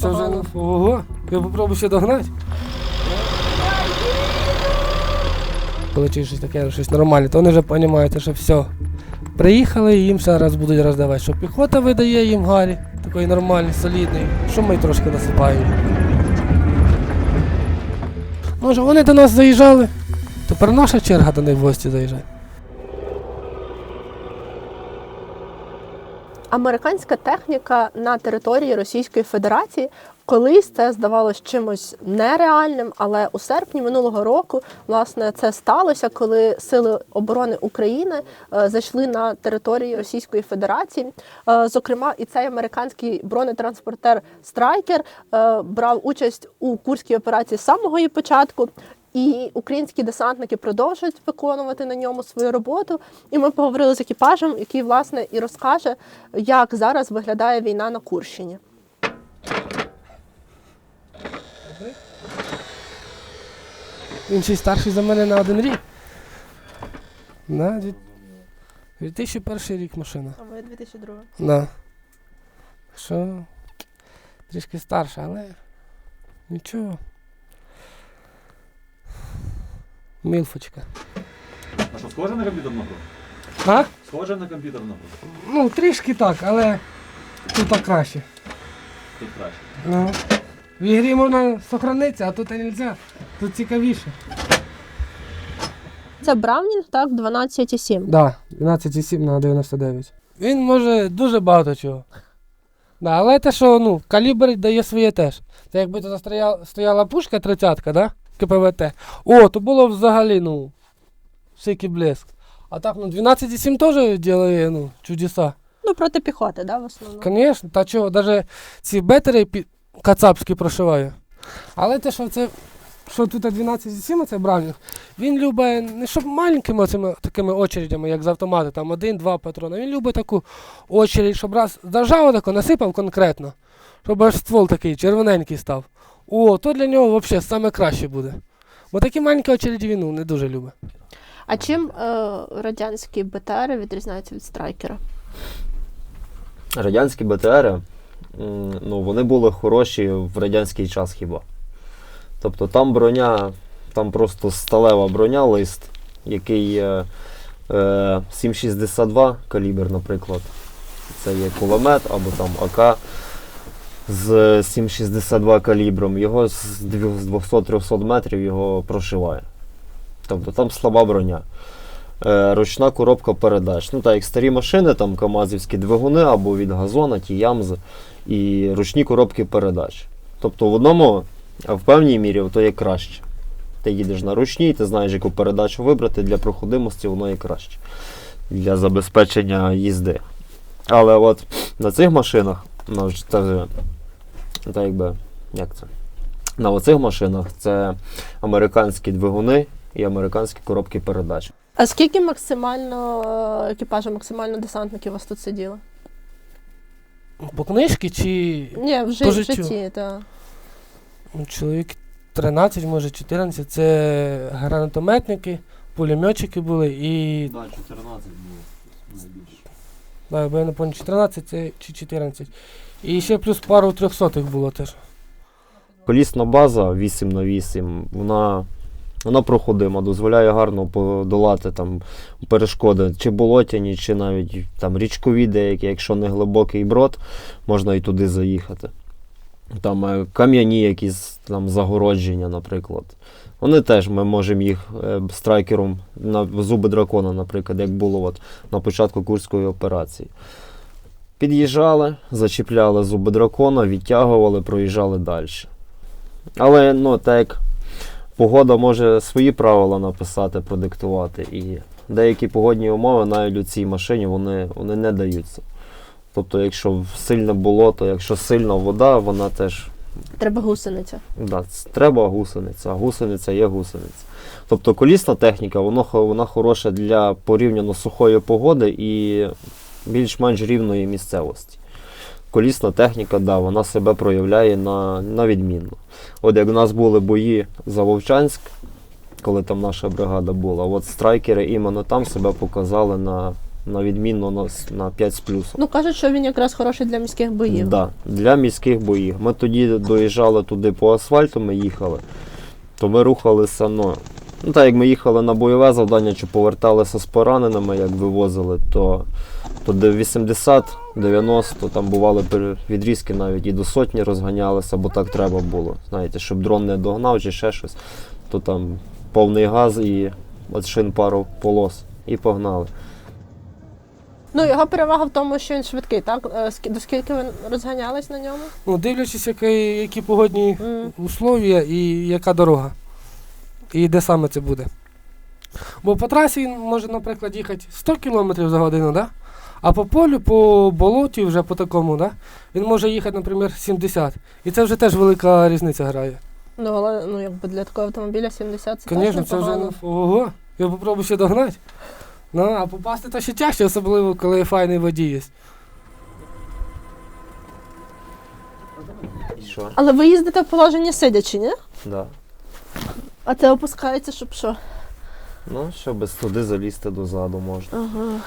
Це вже ну, ого. Я попробую ще догнати. Коли щось таке, щось нормальне, то вони вже розуміють, що все. Приїхали і їм зараз будуть роздавати, що піхота видає їм гарі, такий нормальний, солідний, що ми трошки насипаємо. Може, вони до нас заїжджали, тепер наша черга до них в гості заїжджає. Американська техніка на території Російської Федерації колись це здавалось чимось нереальним, але у серпні минулого року власне це сталося, коли сили оборони України е, зайшли на територію Російської Федерації. Е, зокрема, і цей американський бронетранспортер Страйкер е, брав участь у курській операції з самого її початку. І українські десантники продовжують виконувати на ньому свою роботу. І ми поговорили з екіпажем, який власне і розкаже, як зараз виглядає війна на Курщині. Він ще й старший за мене на один рік. На 2001 рік машина. А ми 2002. Да. Що трішки старша, але нічого. Мілфочка. А що, схоже на комп'ютерну гру? А? Схоже на комп'ютерну гру. Ну, трішки так, але тут так краще. Тут краще. Ну. В ігрі можна сохранитися, а тут не можна. Тут цікавіше. Це Браунінг, так, 12,7. Да, 12,7 на 99. Він може дуже багато чого. Да, але те, що ну, калібр дає своє теж. Це якби тут стояла, стояла пушка 30 да? КПВТ. О, то було взагалі, ну, і блеск. А так, ну, 12,7 теж ділає, ну, чудеса. Ну, проти піхоти, да, в основному. Звісно, та чого, навіть ці бетери пі- кацапські прошиваю. Але те, що це. Що тут 12,7 це Браунінг, він любить не щоб маленькими оцими такими очередями, як з автомату, там один-два патрони. Він любить таку очередь, щоб раз зажав тако, насипав конкретно, щоб аж ствол такий червоненький став. О, то для нього взагалі саме краще буде. Бо такі маленькі очереді він ну, не дуже любить. А чим е, радянські БТРи відрізняються від страйкера? Радянські БТРи, ну, вони були хороші в радянський час хіба. Тобто там броня, там просто сталева броня, лист, який е, е, 7,62 калібр, наприклад. Це є кулемет або там АК з 7,62 калібром. Його з 200-300 метрів його прошиває. Тобто там слаба броня. Е, ручна коробка передач. Ну так, як старі машини, там камазівські двигуни або від газона, ті ямзи, і ручні коробки передач. Тобто в одному, а в певній мірі, то є краще. Ти їдеш на ручній, ти знаєш, яку передачу вибрати для проходимості, воно є краще для забезпечення їзди. Але от на цих машинах, ну, це, та якби, як це? На оцих машинах це американські двигуни і американські коробки передач. А скільки максимально е, екіпажу, максимально десантників у вас тут сиділо? По книжці чи Ні, в, жи- По в житті, так. ну, чоловік 13, може 14, це гранатометники, пулеметчики були і Так, 14 було найбільше. Да, я не пам'ятаю, 14 чи 14. І ще плюс пару трьохсотих було теж. Колісна база 8 на 8 вона, вона проходима, дозволяє гарно подолати там перешкоди, чи болотяні, чи навіть там річкові деякі, якщо не глибокий брод, можна і туди заїхати. Там е, кам'яні якісь там загородження, наприклад. Вони теж ми можемо їх е, страйкером на зуби дракона, наприклад, як було от на початку Курської операції. Під'їжджали, зачіпляли зуби дракона, відтягували, проїжджали далі. Але ну, так як погода може свої правила написати, продиктувати, і деякі погодні умови навіть у цій машині вони, вони не даються. Тобто, якщо сильне болото, якщо сильна вода, вона теж Треба гусениця. Да, треба гусениця, гусениця є гусениця. Тобто колісна техніка, воно, вона хороша для порівняно сухої погоди і більш-менш рівної місцевості. Колісна техніка, да, вона себе проявляє на, на відмінно. От як у нас були бої за Вовчанськ, коли там наша бригада була, от страйкери іменно там себе показали на, на відмінно на, на 5 з плюсом. Ну кажуть, що він якраз хороший для міських боїв. Да, для міських боїв. Ми тоді доїжджали туди по асфальту, ми їхали, то ми рухалися, ну, ну так як ми їхали на бойове завдання, чи поверталися з пораненими, як вивозили, то, то 80-90, там бували відрізки навіть і до сотні розганялися, бо так треба було. Знаєте, щоб дрон не догнав чи ще щось, то там повний газ і от шин пару полос. І погнали. Ну його перевага в тому, що він швидкий, так? Е, До скільки ви розганялись на ньому? Ну, дивлячись, які, які погодні М. условия і яка дорога. І де саме це буде. Бо по трасі він може, наприклад, їхати 100 км за годину, да? а по полю, по болоті, вже по такому, да? він може їхати, наприклад, 70. І це вже теж велика різниця грає. Ну, але ну, якби для такого автомобіля 70 це Звісно, це вже ну, ого. Я попробую ще догнати. Ну, а попасти то ще тяжче, особливо, коли файний водій. І що? Але ви їздите в положенні сидячи, ні? Да. А це опускається, щоб що? Ну, щоб туди залізти дозаду можна. Ага.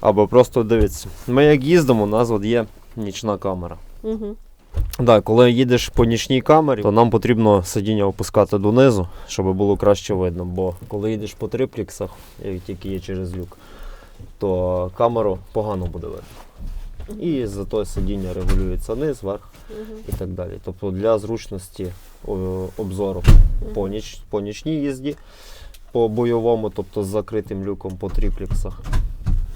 Або просто дивіться. Ми як їздимо, у нас от є нічна камера. Угу. Да, коли їдеш по нічній камері, то нам потрібно сидіння опускати донизу, щоб було краще видно. Бо коли їдеш по трипліксах, тільки є через люк, то камеру погано буде видно. І зато сидіння регулюється низ, вверх і так далі. Тобто для зручності обзору по, ніч, по нічній їзді, по бойовому, тобто з закритим люком по тріпліксах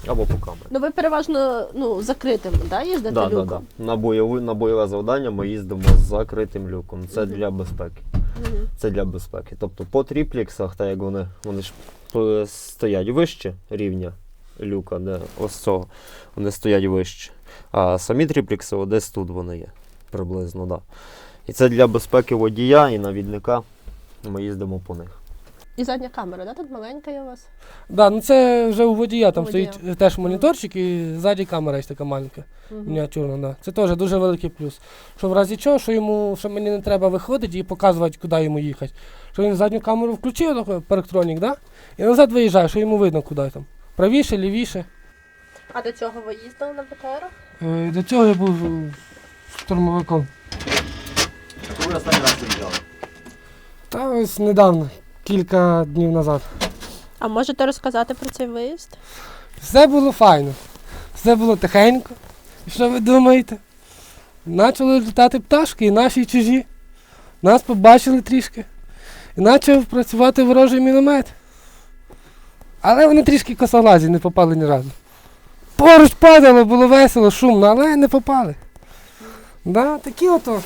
або по камері. Ну ви переважно ну, закритим, да, їздите Да, да, люком? да. На, бойову, на бойове завдання ми їздимо з закритим люком. Це Мгм. для безпеки. Мгм. Це для безпеки. Тобто по тріпліксах, так як вони, вони ж е, стоять вище рівня люка, де ось цього, вони стоять вище. А самі тріплікси от десь тут вони є. Приблизно, так. Да. І це для безпеки водія і навідника. Ми їздимо по них. І задня камера, да? Тут маленька є у вас? Да, ну це вже у водія, там У водія. стоїть е, теж моніторчик і ззаді камера є така маленька. Мініатюрна, да. Це теж дуже великий плюс. Що в разі чого, що йому, що мені не треба виходити і показувати, куди йому їхати. Що він задню камеру включив, такий парктронік, да? і назад виїжджає, що йому видно, куди там. Правіше, лівіше. А до цього ви їздили на БТР? Е, До цього я був е, штурмовиком. А коли останній раз приїжджали? Та ось недавно, кілька днів назад. А можете розказати про цей виїзд? Все було файно, все було тихенько. І що ви думаєте? Почали літати пташки і наші і чужі. Нас побачили трішки. І почав працювати ворожий міномет. Але вони трішки косоглазі, не попали ні разу. Поруч падало, було весело, шумно, але не попали. Да, такі ото.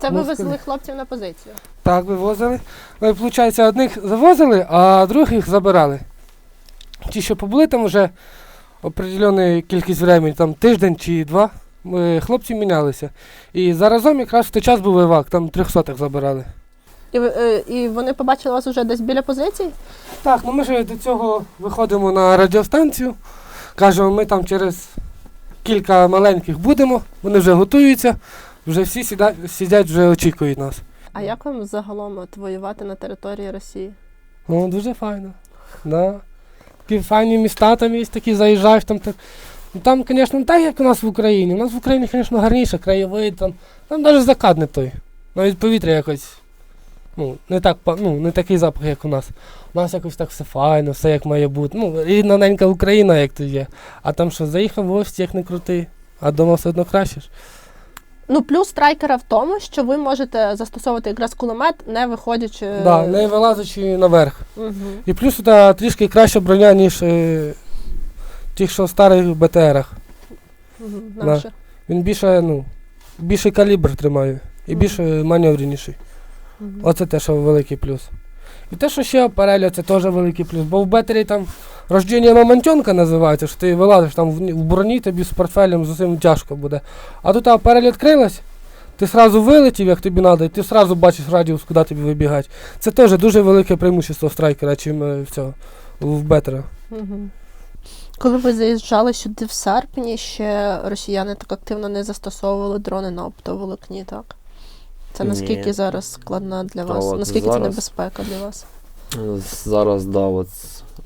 Це ви везли хлопців на позицію. Так, вивозили. Але, виходить, одних завозили, а других забирали. Ті, що побули там вже определену кількість времени, там тиждень чи два, е, хлопці мінялися. І заразом якраз в той час був івак, там трьохсотих забирали. І, е, і вони побачили вас вже десь біля позицій? Так, ну ми ж до цього виходимо на радіостанцію, кажемо, ми там через кілька маленьких будемо, вони вже готуються, вже всі сіда- сидять, вже очікують нас. А як вам загалом от, воювати на території Росії? Ну, дуже файно. Да. Такі файні міста там є, такі заїжджаєш там так. Ну, там, звісно, не так, як у нас в Україні. У нас в Україні, звісно, гарніше, краєвид, там, там навіть закат не той. Навіть повітря якось. Ну, не так, ну, не такий запах, як у нас. У нас якось так все файно, все як має бути. Ну, рідна ненька Україна, як то є. А там що, заїхав в гості, як не крутий, а вдома все одно краще ж. Ну, плюс страйкера в тому, що ви можете застосовувати якраз кулемет, не виходячи. Да, не вилазячи наверх. Угу. І плюс це трішки краща броня, ніж е, тих, що в старих БТРах. Угу. Да. Він більше, ну, більший калібр тримає і більш більше маневреніший. Оце те, що великий плюс. І те, що ще пареля, це теж великий плюс. Бо в бетері там рождення мамонтенка називається, що ти вилазиш там в, броні, тобі з портфелем з усім тяжко буде. А тут а, відкрилась, ти сразу вилетів, як тобі треба, і ти сразу бачиш радіус, куди тобі вибігати. Це теж дуже велике преимущество страйкера, чим е, в цього в бетера. Коли ви заїжджали сюди в серпні, ще росіяни так активно не застосовували дрони на оптоволокні, так? Це Ні. наскільки зараз складна для Та вас? от Наскільки це небезпека для вас? Зараз, да, от,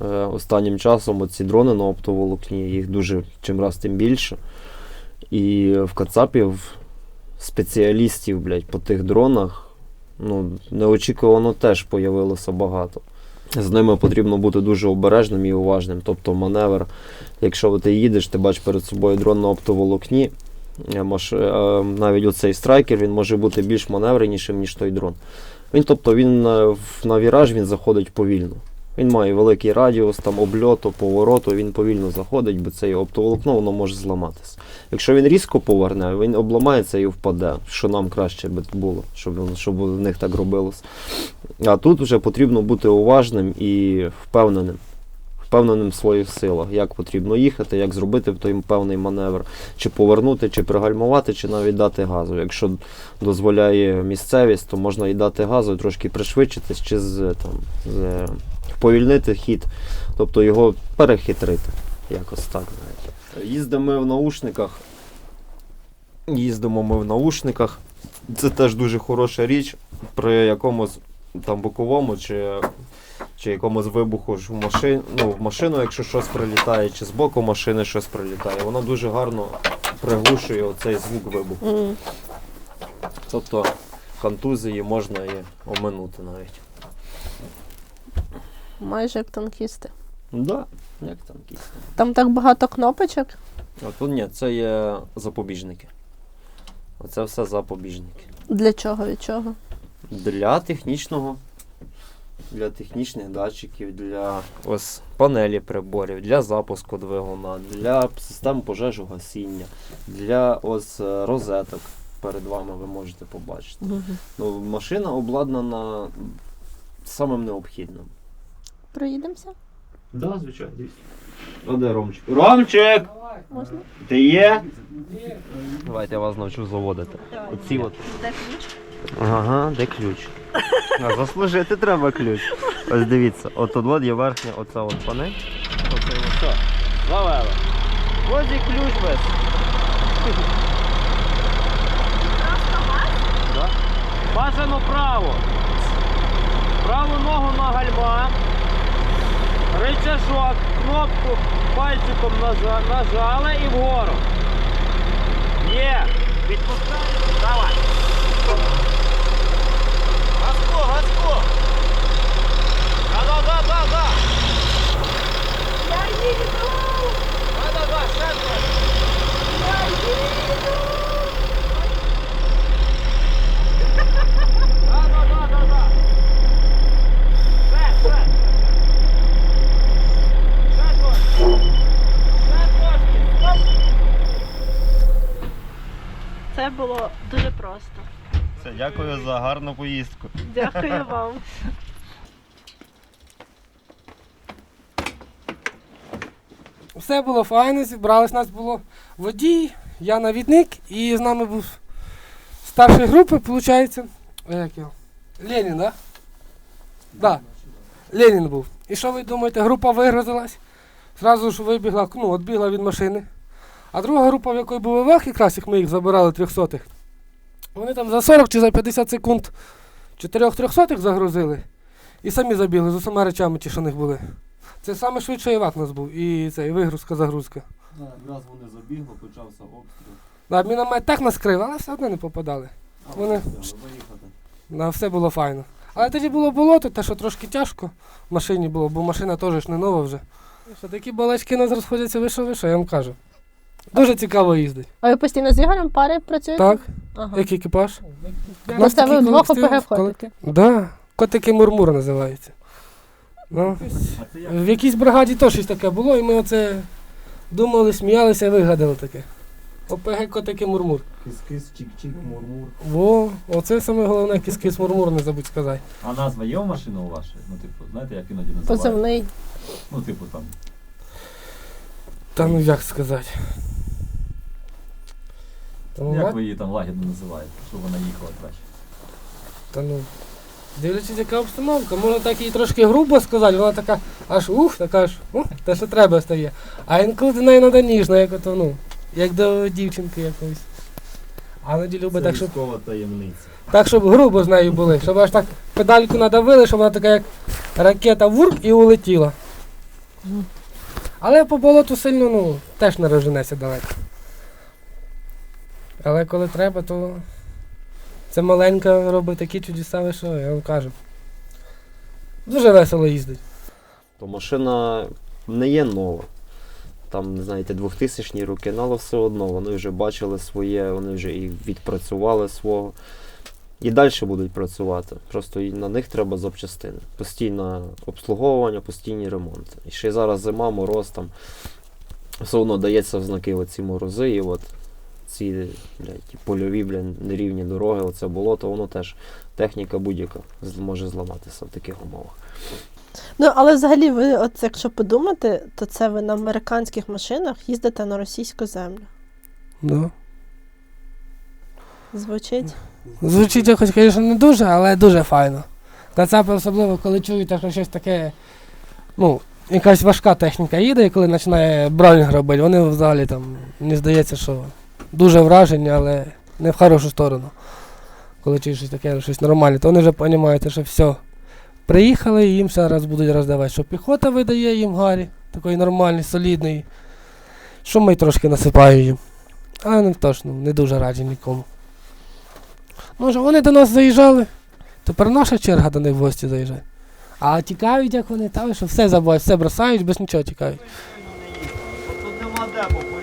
е, останнім часом оці дрони на оптоволокні, їх дуже чим раз тим більше. І в Кацапів спеціалістів, блядь, по тих дронах, ну, неочікувано теж появилося багато. З ними потрібно бути дуже обережним і уважним. Тобто маневр, якщо ти їдеш, ти бачиш перед собою дрон на оптоволокні, навіть оцей страйкер він може бути більш маневренішим, ніж той дрон. Він, тобто, він е, на віраж він заходить повільно. Він має великий радіус там обльоту, повороту, він повільно заходить, бо це оптоволокно воно може зламатися. Якщо він різко поверне, він обламається і впаде, що нам краще би було, щоб, щоб в них так робилось. А тут вже потрібно бути уважним і впевненим. Впевненим в своїх силах, як потрібно їхати, як зробити той певний маневр, чи повернути, чи пригальмувати, чи навіть дати газу. Якщо дозволяє місцевість, то можна і дати газу, і трошки пришвидшитись, чи з, там, з, вповільнити хід, тобто його перехитрити. Якось так навіть. Їздимо ми в наушниках. Їздимо ми в наушниках. Це теж дуже хороша річ при якомусь там боковому чи, чи якомусь вибуху ж в машин, ну, в машину, якщо щось прилітає, чи з боку машини щось прилітає, воно дуже гарно приглушує оцей звук вибуху. М. Тобто контузії можна і оминути навіть. Майже як танкісти. Да, як там кість. Там так багато кнопочок. А тут ні, це є запобіжники. Оце все запобіжники. Для чого? Від чого? Для технічного, для технічних датчиків, для ось панелі приборів, для запуску двигуна, для систем пожежогасіння, для ось е, розеток. Перед вами ви можете побачити. Ну, машина обладнана самим необхідним. Проїдемося? Да, звичайно, дійсно. А де Ромчик? Ромчик! Можна? Ти є? Давайте я вас навчу заводити. Оці от. Ага, де ключ? А, заслужити треба ключ. Ось дивіться, от от є верхня оця от панель. Оце ось все. Завели. Ось і ключ весь. Да? Бажано право. Праву ногу на гальма. Рычажок, кнопку пальчиком нажа- нажали і вгору. Є! Відпускаємо. Давай. Thank you. Дякую за гарну поїздку. Дякую вам. Все було файно, зібрались, нас було водій, я навідник, і з нами був старший групи, виходить. Як його? Ленін, так? Да? Да. Ленін був. І що ви думаєте, група вигрузилась, зразу ж вибігла, ну, відбігла від машини. А друга група, в якої був ВВХ, якраз як ми їх забирали трьохсотих, вони там за 40 чи за 50 секунд чотирьох трьохсотих загрузили і самі забігли з усіма речами, ті, що в них були. Це саме швидше івак у нас був. І це, і вигрузка, загрузка. Раз вони забігли, почався обстріл. Да, міномет так нас крив, але все одно не попадали. А Вони- виїхати. Да, все було файно. Але тоді було болото, те, що трошки тяжко в машині було, бо машина теж ж не нова вже. Що такі балачки у нас розходяться вище вище, я вам кажу. Дуже цікаво їздить. А ви постійно з Ігорем пари працюєте? Так, Ага. як екіпаж. Ну, це ви вдвох ОПГ ходите? Да, котики мурмур називаються. Ну, в якійсь бригаді теж щось таке було, і ми оце думали, сміялися, вигадали таке. ОПГ котики мурмур. Кис-кис, чик-чик, мур-мур. Во, оце саме головне кіскіс мурмур, не забудь сказати. А назва є у машини у вашої? Ну, типу, знаєте, як іноді називають? Позивний. Ну, типу там. Та ну як сказати. Та ну, Як ви її там лагідно називаєте, щоб вона їхала краще? Та ну. Дивлячись, яка обстановка, можна так їй трошки грубо сказати, вона така аж ух, така аж ух, те, що треба стає. А інколи до неї треба ніжно, як ото, ну, як до дівчинки якоїсь. А іноді любить так, щоб, військова таємниця. так, щоб грубо з нею були, щоб аж так педальку надавили, щоб вона така як ракета вурк і улетіла. Але по болоту сильно, ну, теж не розженеться далеко. Але коли треба, то це маленька робить такі чудеса, що я вам кажу. Дуже весело їздить. То машина не є нова. Там, знаєте, 2000 роки, але все одно вони вже бачили своє, вони вже і відпрацювали свого. І далі будуть працювати. Просто і на них треба запчастини. Постійне обслуговування, постійні ремонти. І ще зараз зима, мороз там. Все одно дається в знаки оці морози, і от ці блядь, ті польові, блядь, нерівні дороги, оце болото, воно теж техніка будь-яка може зламатися в таких умовах. Ну, але взагалі, ви, от якщо подумати, то це ви на американських машинах їздите на російську землю. Да. Звучить? Звучить якось, звісно, не дуже, але дуже файно. Кацапи особливо, коли чуєте, що щось таке, ну, якась важка техніка їде, і коли починає бронінг робити, вони взагалі там, мені здається, що дуже вражені, але не в хорошу сторону. Коли чуєш щось таке, щось нормальне, то вони вже розуміють, що все. Приїхали і їм зараз будуть роздавати, що піхота видає їм гарі, такої нормальної, солідної, що ми трошки насипаємо їм. Але не точно, не дуже раді нікому. Може, вони до нас заїжджали, тепер наша черга до них в гості заїжджає. А тікають, як вони, та що все забувають, все бросають, без нічого тікають. Тут нема де